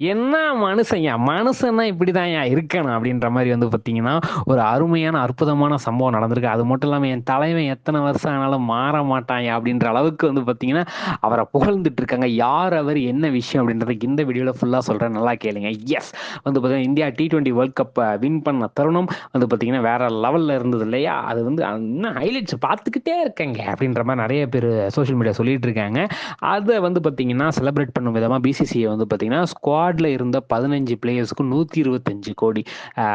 என்ன மனுஷன்யா? மனுஷன்னா இப்படிதான் இருக்கணும் அப்படின்ற மாதிரி வந்து பார்த்தீங்கன்னா ஒரு அருமையான அற்புதமான சம்பவம் நடந்திருக்கு. அது மட்டும் இல்லாமல் என் தலைவன் எத்தனை வருஷம் ஆனாலும் மாற மாட்டான் அப்படின்ற அளவுக்கு வந்து பார்த்தீங்கன்னா அவரை புகழ்ந்துட்டு இருக்காங்க. யார் அவர் என்ன விஷயம் அப்படின்றத இந்த வீடியோவில் ஃபுல்லாக சொல்கிறேன் நல்லா கேளுங்க. எஸ் வந்து பார்த்தீங்கன்னா இந்தியா டி டுவெண்ட்டி வேர்ல்ட் கப்பை வின் பண்ண தருணம் வந்து பார்த்தீங்கன்னா வேற லெவலில் இருந்தது இல்லையா? அது வந்து இன்னும் ஹைலைட்ஸ் பார்த்துக்கிட்டே இருக்கேங்க அப்படின்ற மாதிரி நிறைய பேர் சோஷியல் மீடியா சொல்லிட்டு இருக்காங்க. அதை வந்து பார்த்தீங்கன்னா செலிப்ரேட் பண்ணும் விதமாக பிசிசிஐ வந்து பார்த்தீங்கன்னா ஸ்குவாடில் இருந்த பதினஞ்சு பிளேயர்ஸ்க்கு நூற்றி இருபத்தஞ்சு கோடி.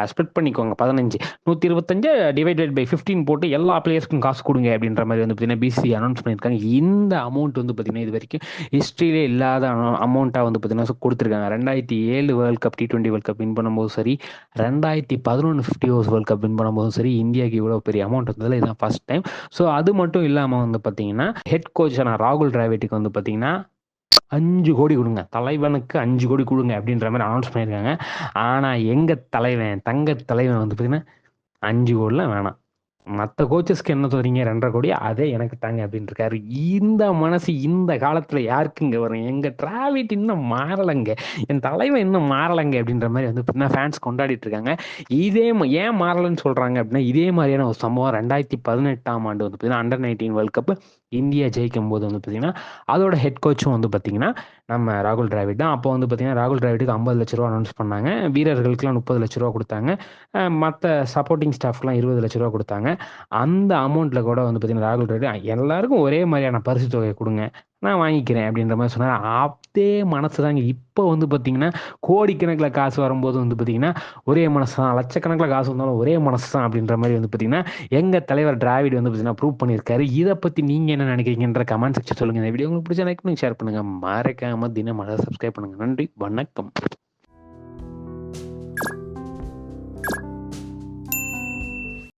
ஸ்ப்ளிட் பண்ணிக்கோங்க பதினஞ்சு. நூற்றி இருபத்தஞ்சு டிவைடட் பை ஃபிஃப்டீன் போட்டு எல்லா பிளேயர்ஸ்க்கும் காசு கொடுங்க அப்படின்ற மாதிரி வந்து பார்த்தீங்கன்னா பிசி அனௌன்ஸ் பண்ணியிருக்காங்க. இந்த அமௌண்ட் வந்து பார்த்தீங்கன்னா இது வரைக்கும் ஹிஸ்ட்ரியிலே இல்லாத அமௌண்ட்டாக வந்து பார்த்தீங்கன்னா கொடுத்துருக்காங்க. ரெண்டாயிரத்தி ஏழு world cup T twenty world cup win பண்ணும்போது சரி ரெண்டாயிரத்தி பதினொன்று fifty overs world cup win பண்ணும்போதும் சரி இந்தியாவுக்கு இவ்வளோ பெரிய அமௌண்ட் வந்ததில் இதுதான் ஃபஸ்ட் டைம் ஸோ அது மட்டும் இல்லாமல் வந்து பார்த்தீங்கன்னா ஹெட் கோச்சான ராகுல் டிராவிட்டுக்கு வந்து பார்த்தீங்கன்னா அஞ்சு கோடி கொடுங்க. தலைவனுக்கு அஞ்சு கோடி கொடுங்க அப்படின்ற மாதிரி அனௌன்ஸ் பண்ணியிருக்காங்க. ஆனால் எங்கள் தலைவன் தங்க தலைவன் வந்து பார்த்தீங்கன்னா அஞ்சு கோடிலாம் வேணாம். மற்ற கோச்சஸ்க்கு என்ன சொல்றீங்க? ரெண்டரை கோடி அதே எனக்கு தாங்க அப்படின்னு இருக்காரு இந்த மனசு இந்த காலத்துல யாருக்குங்க வரும்? எங்க டிராவிட் இன்னும் மாறலைங்க. என் தலைவன் இன்னும் மாறலைங்க அப்படின்ற மாதிரி வந்து பார்த்தீங்கன்னா ஃபேன்ஸ் கொண்டாடிட்டு இருக்காங்க. இதே ஏன் மாறலைன்னு சொல்றாங்க அப்படின்னா இதே மாதிரியான ஒரு சம்பவம் ரெண்டாயிரத்தி பதினெட்டாம் ஆண்டு வந்து பார்த்தீங்கன்னா under nineteen world cup India ஜெயிக்கும் போது வந்து பார்த்தீங்கன்னா அதோட ஹெட் கோச்சும் வந்து பார்த்தீங்கன்னா நம்ம ராகுல் டிராவிட் தான். அப்போ வந்து பார்த்தீங்கன்னா ராகுல் டிராவிட்டுக்கு ஐம்பது லட்ச ரூபா அனௌன்ஸ் பண்ணாங்க. வீரர்களுக்குலாம் முப்பது லட்ச ரூபா கொடுத்தாங்க. மற்ற சப்போர்ட்டிங் ஸ்டாஃப்க்குலாம் இருபது லட்ச ரூபா கொடுத்தாங்க. அந்த அமௌண்ட்டில் கூட வந்து பார்த்தீங்கன்னா ராகுல் ரெட்டி எல்லாருக்கும் ஒரே மாதிரியான பரிசு தொகையை கொடுங்க. நான் வாங்கிக்கிறேன் அப்படின்ற மாதிரி சொன்னார். அதே மனசு தாங்க இப்போ வந்து பார்த்தீங்கன்னா கோடிக்கணக்கில் காசு வரும்போது வந்து பார்த்தீங்கன்னா ஒரே மனசு தான் லட்சக்கணக்கில் காசு வந்தாலும் ஒரே மனசு தான் அப்படின்ற மாதிரி வந்து பார்த்தீங்கன்னா எங்கள் தலைவர் டிராவிட் வந்து பார்த்தீங்கன்னா ப்ரூவ் பண்ணியிருக்காரு. இதை பற்றி நீங்கள் என்ன நினைக்கிறீங்கன்ற கமெண்ட் செக்ஷன் சொல்லுங்கள் இந்த வீடியோ உங்களுக்கு பிடிச்ச லைக் பண்ணி ஷேர் பண்ணுங்கள் மறக்காமல் தினம் மழை சப்ஸ்கிரைப் பண்ணுங்கள் நன்றி. வணக்கம்.